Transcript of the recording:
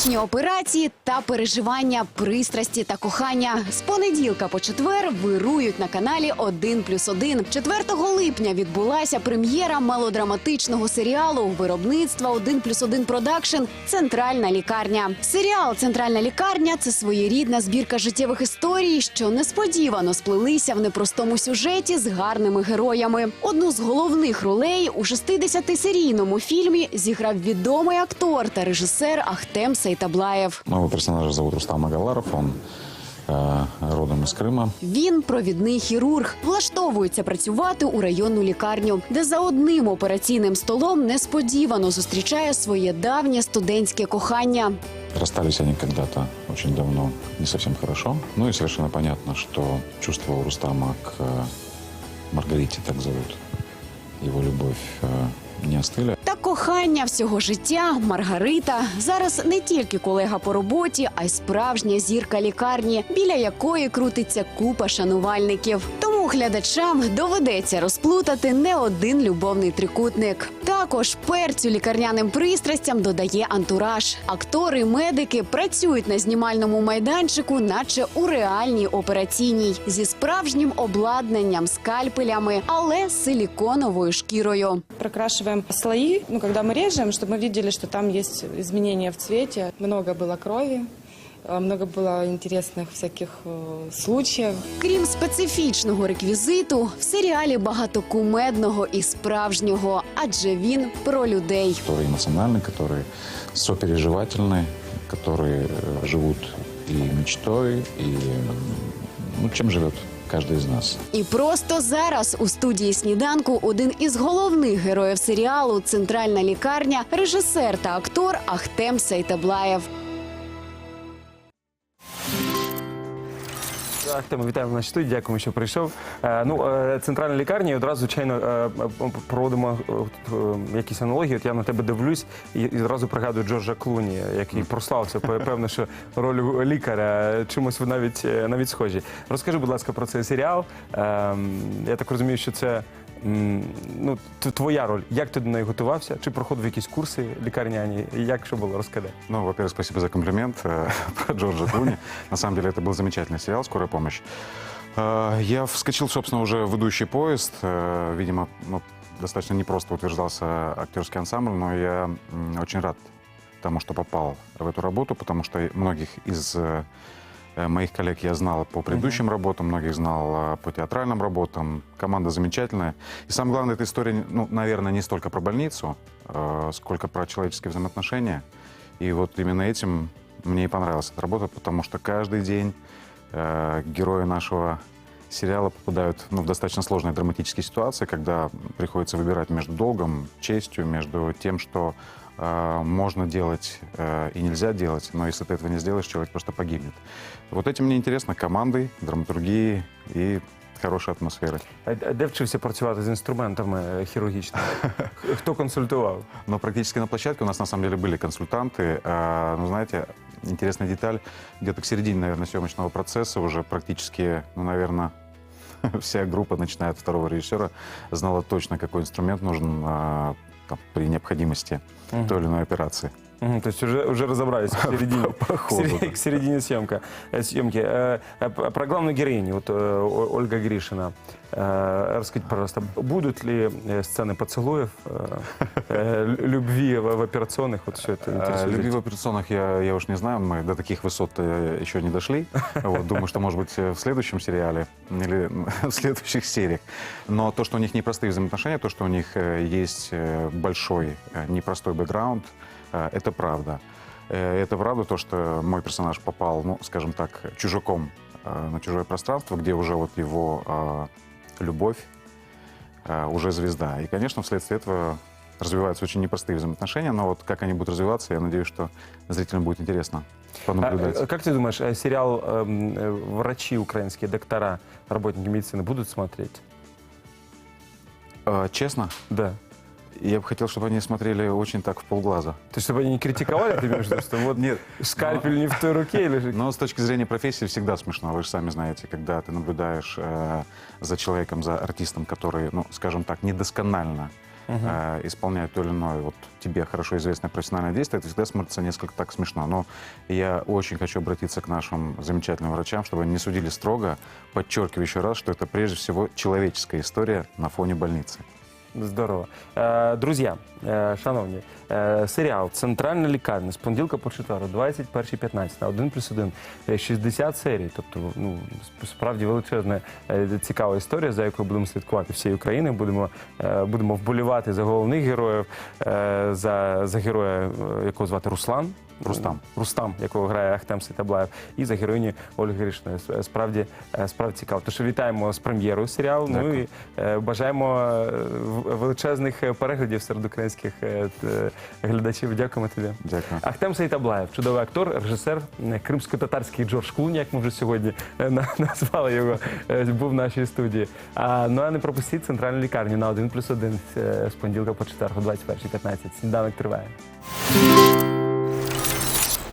Пластичні операції та переживання, пристрасті та кохання з понеділка по четвер вирують на каналі «1 плюс 1». 4 липня відбулася прем'єра мелодраматичного серіалу виробництва «1 плюс 1 продакшн Центральна лікарня. Серіал Центральна лікарня це своєрідна збірка життєвих історій, що несподівано сплелися в непростому сюжеті з гарними героями. Одну з головних ролей у 60-серійному фільмі зіграв відомий актор та режисер Ахтем Сейтаблаєв. Моего персонажа зовут Рустам Агаларов, он э, родом из Крыма. Він провідний хірург, влаштовується працювати у районну лікарню, де за одним операційним столом несподівано зустрічає своє давнє студентське кохання. Расстались они когда-то очень давно, не совсем хорошо. Ну и совершенно понятно, что чувства у Рустама к э, Маргарите, так зовут его любовь, э, не остыли. Кохання всього життя Маргарита зараз не тільки колега по роботі, а й справжня зірка лікарні, біля якої крутиться купа шанувальників. Тому глядачам доведеться розплутати не один любовний трикутник. Також перцю лікарняним пристрастям додає антураж. Актори, медики працюють на знімальному майданчику, наче у реальній операційній, зі справжнім обладнанням, скальпелями, але з силіконовою шкірою. Прокрашиваем слои, ну, когда мы режем, чтобы мы видели, что там есть изменения в цвете. Много было крови, э, много было интересных всяких э, случаев. Крім специфічного реквізиту, в серіалі багато кумедного і справжнього, адже він про людей. Которые эмоциональны, которые сопереживательны, которые э, живут и мечтой, и м, ну, чем живет каждый из нас. І просто зараз у студії сніданку один із головних героїв серіалу Центральна лікарня, режисер та актор Ахтем Сейтаблаєв. Так, Тема, вітаємо в нашій студії, дякуємо, що прийшов. Е, ну, е, центральна лікарня, і одразу, звичайно, е, проводимо якісь аналогії. От я на тебе дивлюсь і, одразу пригадую Джорджа Клуні, який прославився. Пе- Певно, що роль лікаря чимось навіть, навіть схожі. Розкажи, будь ласка, про цей серіал. Е, я так розумію, що це м, Ну, т- твоя роль. Як ти до неї готувався? Чи проходив якісь курси лікарняні? І як що було? Розкажи. Ну, во-первых, спасибо за комплимент э, про Джорджа Клуни. На самом деле, это был замечательный сериал «Скорая помощь». Э, Я вскочил, собственно, уже в идущий поезд. Э, Видимо, ну, достаточно непросто утверждался актерский ансамбль, но я м, очень рад тому, что попал в эту работу, потому что многих из э, э, моих коллег я знал по предыдущим работам, многих знал э, по театральным работам. Команда замечательная. И самое главное, эта история, ну, наверное, не столько про больницу, э, сколько про человеческие взаимоотношения. И вот именно этим мне и понравилась эта работа, потому что каждый день э, герои нашего сериала попадают ну, в достаточно сложные драматические ситуации, когда приходится выбирать между долгом, честью, между тем, что э, можно делать э, и нельзя делать, но если ты этого не сделаешь, человек просто погибнет. Вот этим мне интересно командой, драматургией и хорошей атмосферой. А а де вчився працювати з інструментами е, хірургічними? Х- Хто консультував? Но практически на площадке у нас на самом деле были консультанты. А, Ну, знаете, интересная деталь. Где-то к середине, наверное, съемочного процесса уже практически, ну, наверное, вся группа, начиная от второго режиссера, знала точно, какой инструмент нужен а, там, при необходимости той или иной операции. Мгм, Тобто вже, вже розібрались к середині, По ходу, к сер- да. к середине съемка, э, съемки. Э, э, Про главную героиню, вот Ольга Гришина. Расскажите, пожалуйста, будут ли сцены поцелуев, лю- любви в операционных? Вот все это интересует. Любви в операционных я, я уж не знаю, мы до таких высот еще не дошли. Вот, думаю, что, может быть, в следующем сериале или в следующих сериях. Но то, что у них непростые взаимоотношения, то, что у них есть большой, непростой бэкграунд, это правда. Э, Это правда то, что мой персонаж попал, ну, скажем так, чужаком э, на чужое пространство, где уже вот его э, любовь э, уже звезда. И, конечно, вследствие этого развиваются очень непростые взаимоотношения, но вот как они будут развиваться, я надеюсь, что зрителям будет интересно А, понаблюдать. э, Как ты думаешь, сериал эм, э, «Врачи украинские, доктора, работники медицины» будут смотреть? Э, Честно, Да. Я бы хотел, чтобы они смотрели очень так в полглаза. То есть, чтобы они не критиковали, ты имеешь в виду, что вот Нет, скальпель не в той руке или же... Но с точки зрения профессии всегда смешно. Вы же сами знаете, когда ты наблюдаешь э, за человеком, за артистом, который, ну, скажем так, недосконально э, исполняют то или иное вот тебе хорошо известное профессиональное действие, это всегда смотрится несколько так смешно. Но я очень хочу обратиться к нашим замечательным врачам, чтобы они не судили строго, подчеркиваю еще раз, что это прежде всего человеческая история на фоне больницы. Здорово. Е, друзі, е, шановні, серіал Центральна лікарня з понеділка по четверу, 21.15 на 1 плюс 1, е, 60 серій. Тобто, ну, справді величезна е, цікава історія, за якою будемо слідкувати всією Україною. Будемо, е, будемо вболівати за головних героїв, е, за, за героя, е, якого звати Руслан. Рустам. Рустам, якого грає Ахтем Ситаблаєв, і за героїні Ольги Гришної. Справді, е, справді цікаво. Тож вітаємо з прем'єрою серіалу. Ну і е, бажаємо е, величезних е, переглядів серед українських е, глядачів. Дякуємо тобі. Дякую. Ахтем Сейтаблаєв, чудовий актор, режисер, е, кримсько-татарський Джордж Клун, як ми вже сьогодні е, назвали його, е, був в нашій студії. А, ну а не пропустіть центральну лікарню на 1 плюс 1 з понеділка по четвергу, 21.15. Сніданок триває.